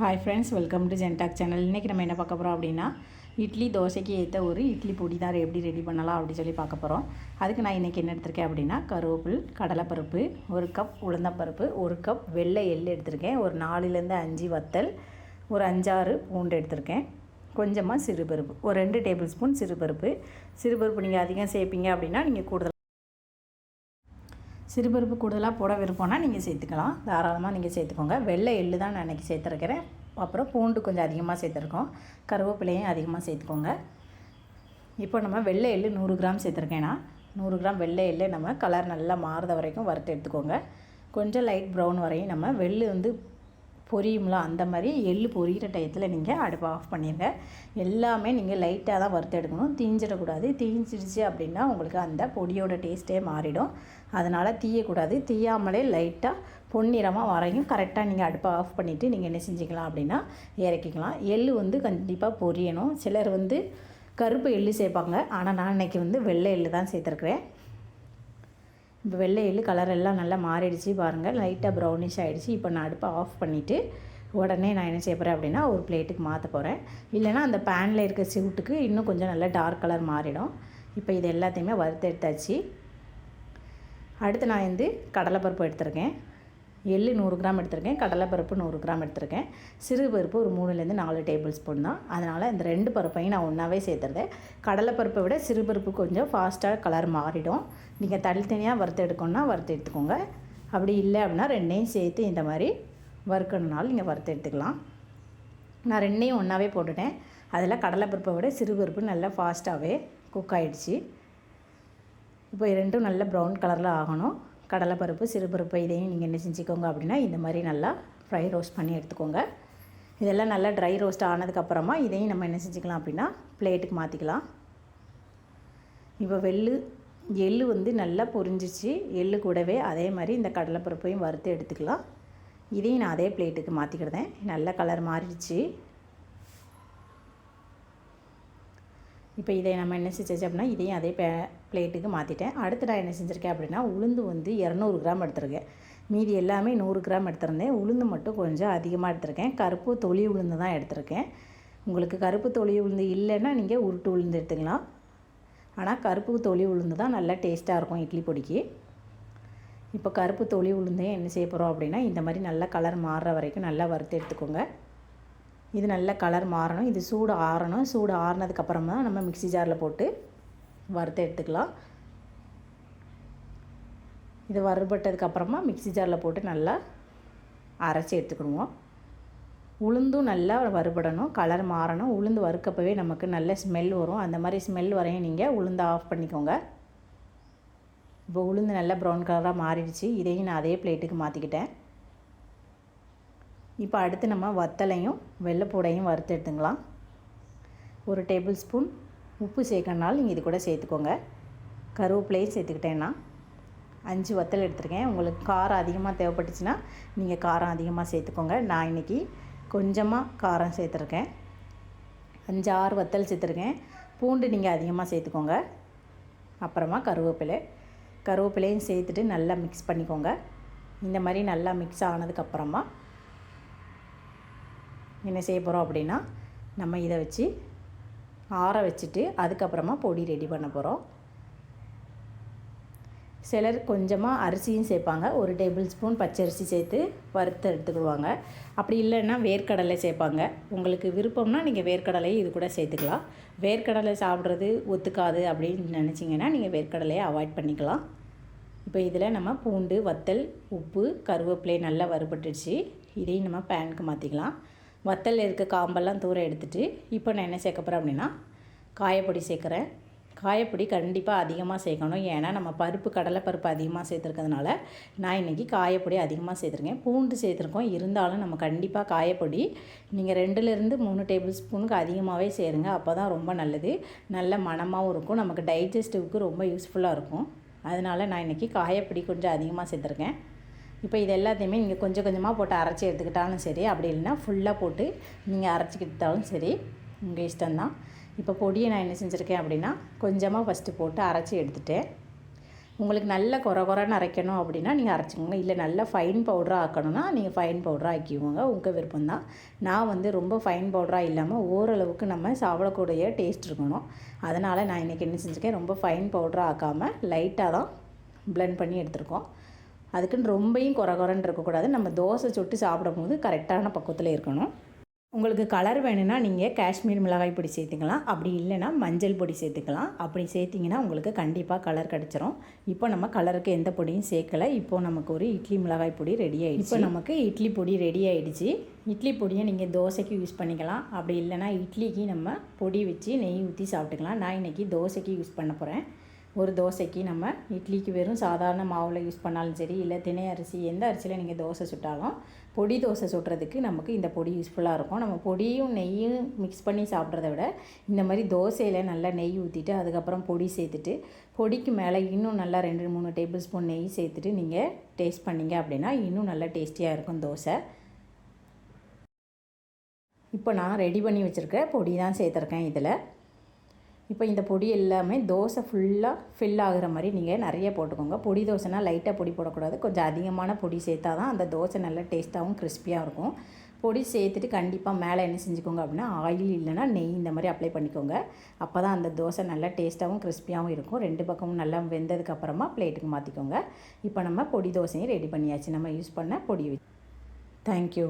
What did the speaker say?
Hi friends welcome to ஜென்டாக் channel இன்றைக்கி நம்ம என்ன பார்க்க போகிறோம் அப்படின்னா இட்லி தோசைக்கு ஏற்ற ஒரு இட்லி பொடி தான் எப்படி ரெடி பண்ணலாம் அப்படின்னு சொல்லி பார்க்க போகிறோம் அதுக்கு நான் இன்றைக்கி என்ன எடுத்திருக்கேன் அப்படின்னா கருவேப்பில் கடலைப்பருப்பு ஒரு கப் உளுந்தப்பருப்பு ஒரு கப் வெள்ளை எள் எடுத்திருக்கேன். ஒரு நாலுலேருந்து அஞ்சு வத்தல் ஒரு அஞ்சாறு பூண்டு எடுத்திருக்கேன். கொஞ்சமாக சிறுபருப்பு ஒரு ரெண்டு டேபிள் ஸ்பூன் சிறுபருப்பு. சிறுபருப்பு நீங்கள் அதிகம் சேர்ப்பீங்க அப்படின்னா நீங்கள் கூடுதல் சிறுபருப்பு கூடுதலாக போட விருப்பம்னா நீங்கள் சேர்த்துக்கலாம். தாராளமாக நீங்கள் சேர்த்துக்கோங்க. வெள்ளை எள்ளு தான் நான் இன்றைக்கி சேர்த்துருக்கிறேன். அப்புறம் பூண்டு கொஞ்சம் அதிகமாக சேர்த்துருக்கோம். கருவேப்பிலையும் அதிகமாக சேர்த்துக்கோங்க. இப்போ நம்ம வெள்ளை எள்ளு நூறு கிராம் சேர்த்துருக்கேன்னா நூறு கிராம் வெள்ளை எள்ளு நம்ம கலர் நல்லா மாறுத வரைக்கும் வறுத்து எடுத்துக்கோங்க. கொஞ்சம் லைட் ப்ரௌன் வரையும் நம்ம வெள்ளு வந்து பொரியும்ல அந்த மாதிரி எள் பொரியிற டயத்தில் நீங்கள் அடுப்பை ஆஃப் பண்ணிடுங்க எல்லாமே நீங்கள் லைட்டாக தான் வறுத்து எடுக்கணும். தீஞ்சிடக்கூடாது. தீஞ்சிடுச்சு அப்படின்னா உங்களுக்கு அந்த பொடியோட டேஸ்ட்டே மாறிடும். அதனால் தீயக்கூடாது. தீயாமலே லைட்டாக பொன்னிறமாக வரையும் கரெக்டாக நீங்கள் அடுப்பை ஆஃப் பண்ணிவிட்டு நீங்கள் என்ன செஞ்சுக்கலாம் அப்படின்னா இறக்கிக்கலாம். எள் வந்து கண்டிப்பாக பொரியணும். சிலர் வந்து கருப்பு எள்ளு சேர்ப்பாங்க. ஆனால் நான் இன்றைக்கி வந்து வெள்ளை எள்ளு தான் சேர்த்துருக்குறேன். இப்போ வெள்ளை எள்ளு கலர் எல்லாம் நல்லா மாறிடுச்சு பாருங்கள் லைட்டாக ப்ரௌனிஷ் ஆகிடுச்சு இப்போ நான் அடுப்பை ஆஃப் பண்ணிவிட்டு உடனே நான் என்ன செய்ய போகிறேன் அப்படின்னா ஒரு பிளேட்டுக்கு மாற்ற போகிறேன் இல்லைனா அந்த பேனில் இருக்க சிவுட்டுக்கு இன்னும் கொஞ்சம் நல்லா டார்க் கலர் மாறிடும். இப்போ இது எல்லாத்தையுமே வறுத்து எடுத்தாச்சு. அடுத்து நான் வந்து கடலைப்பருப்பு எடுத்திருக்கேன். எள்ளு நூறு கிராம் எடுத்திருக்கேன் கடலைப்பருப்பு நூறு கிராம் எடுத்திருக்கேன். சிறு பருப்பு ஒரு மூணுலேருந்து நாலு டேபிள் ஸ்பூன் தான். அதனால் இந்த ரெண்டு பருப்பையும் நான் ஒன்றாவே சேர்த்துருந்தேன் கடலைப்பருப்பை விட சிறு பருப்பு கொஞ்சம் ஃபாஸ்ட்டாக கலர் மாறிடும். நீங்கள் தனித்தனியாக வறுத்து எடுக்கணும்னா வறுத்து எடுத்துக்கோங்க. அப்படி இல்லை அப்படின்னா ரெண்டையும் சேர்த்து இந்த மாதிரி வறுக்கணுனாலும் நீங்கள் வறுத்து எடுத்துக்கலாம். நான் ரெண்டையும் ஒன்றாவே போட்டுட்டேன். அதில் கடலைப்பருப்பை விட சிறு பருப்பு நல்லா ஃபாஸ்ட்டாகவே குக் ஆகிடுச்சி இப்போ ரெண்டும் நல்ல ப்ரௌன் கலரில் ஆகணும். கடலைப்பருப்பு சிறுபருப்பு இதையும் நீங்கள் என்ன செஞ்சுக்கோங்க அப்படின்னா இந்த மாதிரி நல்லா ஃப்ரை ரோஸ்ட் பண்ணி எடுத்துக்கோங்க. இதெல்லாம் நல்லா ட்ரை ரோஸ்ட் ஆனதுக்கப்புறமா இதையும் நம்ம என்ன செஞ்சுக்கலாம் அப்படின்னா பிளேட்டுக்கு மாற்றிக்கலாம் இப்போ வெள்ளு எள்ளு வந்து நல்லா பொரிஞ்சிச்சு எள்ளு கூடவே அதே மாதிரி இந்த கடலைப்பருப்பையும் வறுத்து எடுத்துக்கலாம். இதையும் நான் அதே பிளேட்டுக்கு மாற்றிக்கிடுதேன் நல்ல கலர் மாறிடுச்சு. இப்போ இதை நம்ம என்ன செஞ்சாச்சு அப்படின்னா இதையும் அதே பே பிளேட்டுக்கு மாற்றிட்டேன் அடுத்து நான் என்ன செஞ்சுருக்கேன் அப்படின்னா உளுந்து வந்து இரநூறு கிராம் எடுத்திருக்கேன். மீதி எல்லாமே நூறு கிராம் எடுத்திருந்தேன். உளுந்து மட்டும் கொஞ்சம் அதிகமாக எடுத்திருக்கேன். கருப்பு தொளி உளுந்து தான் எடுத்திருக்கேன். உங்களுக்கு கருப்பு தொளி உளுந்து இல்லைன்னா நீங்கள் உருட்டு உளுந்து எடுத்துக்கலாம். ஆனால் கருப்பு தொளி உளுந்து தான் நல்லா டேஸ்ட்டாக இருக்கும் இட்லி பொடிக்கு. இப்போ கருப்பு தொளி உளுந்தையும் என்ன செய்ய போகிறோம் அப்படின்னா இந்த மாதிரி நல்லா கலர் மாறுற வரைக்கும் நல்லா வறுத்து எடுத்துக்கோங்க. இது நல்ல கலர் மாறணும். இது சூடு ஆறணும். சூடு ஆறினதுக்கப்புறமா நம்ம மிக்சி ஜாரில் போட்டு வறுத்து எடுத்துக்கலாம். இது வறுபட்டதுக்கப்புறமா மிக்சி ஜாரில் போட்டு நல்லா அரைச்சி எடுத்துக்கிடுவோம். உளுந்தும் நல்லா வறுபடணும். கலர் மாறணும். உளுந்து வறுக்கப்பவே நமக்கு நல்ல ஸ்மெல் வரும். அந்த மாதிரி ஸ்மெல் வரையும் நீங்கள் உளுந்து ஆஃப் பண்ணிக்கோங்க. இப்போ உளுந்து நல்லா ப்ரௌன் கலராக மாறிடுச்சு. இதையும் நான் அதே பிளேட்டுக்கு மாற்றிக்கிட்டேன் இப்போ அடுத்து நம்ம வத்தலையும் வெள்ளைப்பூடையும் வறுத்து எடுத்துக்கலாம். ஒரு டேபிள் ஸ்பூன் உப்பு சேர்க்கணுனாலும் நீங்கள் இது கூட சேர்த்துக்கோங்க. கருவேப்பிலையும் சேர்த்துக்கிட்டேன்னா அஞ்சு வத்தல் எடுத்துருக்கேன். உங்களுக்கு காரம் அதிகமாக தேவைப்பட்டுச்சுன்னா நீங்கள் காரம் அதிகமாக சேர்த்துக்கோங்க. நான் இன்றைக்கி கொஞ்சமாக காரம் சேர்த்துருக்கேன். அஞ்சு ஆறு வத்தல் சேர்த்துருக்கேன். பூண்டு நீங்கள் அதிகமாக சேர்த்துக்கோங்க. அப்புறமா கருவேப்பிலை. கருவேப்பிலையும் சேர்த்துட்டு நல்லா மிக்ஸ் பண்ணிக்கோங்க. இந்த மாதிரி நல்லா மிக்ஸ் ஆனதுக்கப்புறமா என்ன செய்ய போகிறோம் அப்படின்னா நம்ம இதை வச்சு ஆற வச்சுட்டு அதுக்கப்புறமா பொடி ரெடி பண்ண போகிறோம் சிலர் கொஞ்சமாக அரிசியும் சேர்ப்பாங்க. ஒரு டேபிள் ஸ்பூன் பச்சரிசி சேர்த்து வறுத்து எடுத்துக்கிடுவாங்க அப்படி இல்லைன்னா வேர்க்கடலை சேர்ப்பாங்க. உங்களுக்கு விருப்பம்னா நீங்கள் வேர்க்கடலையை இது கூட சேர்த்துக்கலாம். வேர்க்கடலை சாப்பிட்றது ஒத்துக்காது அப்படின்னு நினச்சிங்கன்னா நீங்கள் வேர்க்கடலையை அவாய்ட் பண்ணிக்கலாம். இப்போ இதில் நம்ம பூண்டு வத்தல் உப்பு கருவேப்பிலை நல்லா வறுபட்டுடுச்சு. இதையும் நம்ம பேனுக்கு மாற்றிக்கலாம் வத்தல் இருக்க காம்பெல்லாம் தூரம் எடுத்துகிட்டு இப்போ நான் என்ன சேர்க்க போகிறேன் அப்படின்னா காயப்பொடி சேர்க்குறேன். காயப்பொடி கண்டிப்பாக அதிகமாக சேர்க்கணும். ஏன்னா நம்ம பருப்பு கடலை பருப்பு அதிகமாக சேர்த்துருக்கிறதுனால நான் இன்றைக்கி காயப்பொடி அதிகமாக சேர்த்துருக்கேன். பூண்டு சேர்த்துருக்கோம். இருந்தாலும் நம்ம கண்டிப்பாக காயப்பொடி நீங்கள் ரெண்டுலேருந்து மூணு டேபிள் ஸ்பூனுக்கு அதிகமாகவே சேருங்க. அப்போ தான் ரொம்ப நல்லது. நல்ல மனமாகவும் இருக்கும். நமக்கு டைஜஸ்டிவ்க்கு ரொம்ப யூஸ்ஃபுல்லாக இருக்கும். அதனால் நான் இன்றைக்கி காயப்பொடி கொஞ்சம் அதிகமாக சேர்த்துருக்கேன். இப்போ இது எல்லாத்தையுமே நீங்கள் கொஞ்சம் கொஞ்சமாக போட்டு அரைச்சி எடுத்துக்கிட்டாலும் சரி அப்படி இல்லைன்னா ஃபுல்லாக போட்டு நீங்கள் அரைச்சிக்கிட்டாலும் சரி உங்கள் இஷ்டம்தான். இப்போ பொடியை நான் என்ன செஞ்சுருக்கேன் அப்படின்னா கொஞ்சமாக ஃபஸ்ட்டு போட்டு அரைச்சி எடுத்துட்டேன். உங்களுக்கு நல்ல குறை குறைன்னு அரைக்கணும் அப்படின்னா நீங்கள் அரைச்சிக்கோங்க. இல்லை நல்லா ஃபைன் பவுடராக ஆக்கணும்னா நீங்கள் ஃபைன் பவுடராக ஆக்கிக்கோங்க. உங்கள் விருப்பம் தான் நான் வந்து ரொம்ப ஃபைன் பவுடராக இல்லாமல் ஓரளவுக்கு நம்ம சாப்பிடக்கூடிய டேஸ்ட் இருக்கணும். அதனால் நான் இன்றைக்கி என்ன செஞ்சுருக்கேன் ரொம்ப ஃபைன் பவுடராக ஆக்காமல் லைட்டாக தான் ப்ளெண்ட் பண்ணி எடுத்திருக்கோம். அதுக்குன்னு ரொம்பையும் குறை குறைன்னு இருக்கக்கூடாது. நம்ம தோசை சுட்டு சாப்பிடும்போது கரெக்டான பக்குவத்தில் இருக்கணும். உங்களுக்கு கலர் வேணும்னா நீங்கள் காஷ்மீர் மிளகாய் பொடி சேர்த்துக்கலாம். அப்படி இல்லைன்னா மஞ்சள் பொடி சேர்த்துக்கலாம். அப்படி சேர்த்திங்கன்னா உங்களுக்கு கண்டிப்பாக கலர் கிடச்சிரும். இப்போ நம்ம கலருக்கு எந்த பொடியும் சேர்க்கலை. இப்போது நமக்கு ஒரு இட்லி மிளகாய் பொடி ரெடி ஆகிடுச்சு இப்போ நமக்கு இட்லி பொடி ரெடி ஆகிடுச்சு இட்லி பொடியை நீங்கள் தோசைக்கு யூஸ் பண்ணிக்கலாம். அப்படி இல்லைன்னா இட்லிக்கு நம்ம பொடி வச்சு நெய் ஊற்றி சாப்பிட்டுக்கலாம். நான் இன்றைக்கி தோசைக்கு யூஸ் பண்ண போகிறேன் ஒரு தோசைக்கு நம்ம இட்லிக்கு வெறும் சாதாரண மாவில் யூஸ் பண்ணாலும் சரி இல்லை திணை அரிசி எந்த அரிசியில் நீங்கள் தோசை சுட்டாலும் பொடி தோசை சுடுறதுக்கு நமக்கு இந்த பொடி யூஸ்ஃபுல்லாக இருக்கும். நம்ம பொடியும் நெய்யும் மிக்ஸ் பண்ணி சாப்பிட்றத விட இந்த மாதிரி தோசையில் நல்லா நெய் ஊற்றிட்டு அதுக்கப்புறம் பொடி சேர்த்துட்டு பொடிக்கு மேலே இன்னும் நல்லா ரெண்டு மூணு டேபிள் ஸ்பூன் நெய் சேர்த்துட்டு நீங்கள் டேஸ்ட் பண்ணிங்க அப்படின்னா இன்னும் நல்லா டேஸ்டியாக இருக்கும் தோசை. இப்போ நான் ரெடி பண்ணி வச்சுருக்க பொடி தான் சேர்த்துருக்கேன் இதில். இப்போ இந்த பொடி எல்லாமே தோசை ஃபுல்லாக ஃபில் ஆகுற மாதிரி நீங்கள் நிறைய போட்டுக்கோங்க. பொடி தோசைனா லைட்டாக பொடி போடக்கூடாது. கொஞ்சம் அதிகமான பொடி சேர்த்தா தான் அந்த தோசை நல்லா டேஸ்ட்டாகவும் கிறிஸ்பியாக இருக்கும். பொடி சேர்த்துட்டு கண்டிப்பாக மேலே என்ன செஞ்சுக்கோங்க அப்படின்னா ஆயில் இல்லைனா நெய் இந்த மாதிரி அப்ளை பண்ணிக்கோங்க. அப்போ தான் அந்த தோசை நல்லா டேஸ்ட்டாகவும் கிறிஸ்பியாகவும் இருக்கும். ரெண்டு பக்கமும் நல்லா வெந்ததுக்கப்புறமா பிளேட்டுக்கு மாற்றிக்கோங்க இப்போ நம்ம பொடி தோசையும் ரெடி பண்ணியாச்சு. நம்ம யூஸ் பண்ண பொடி தேங்க்யூ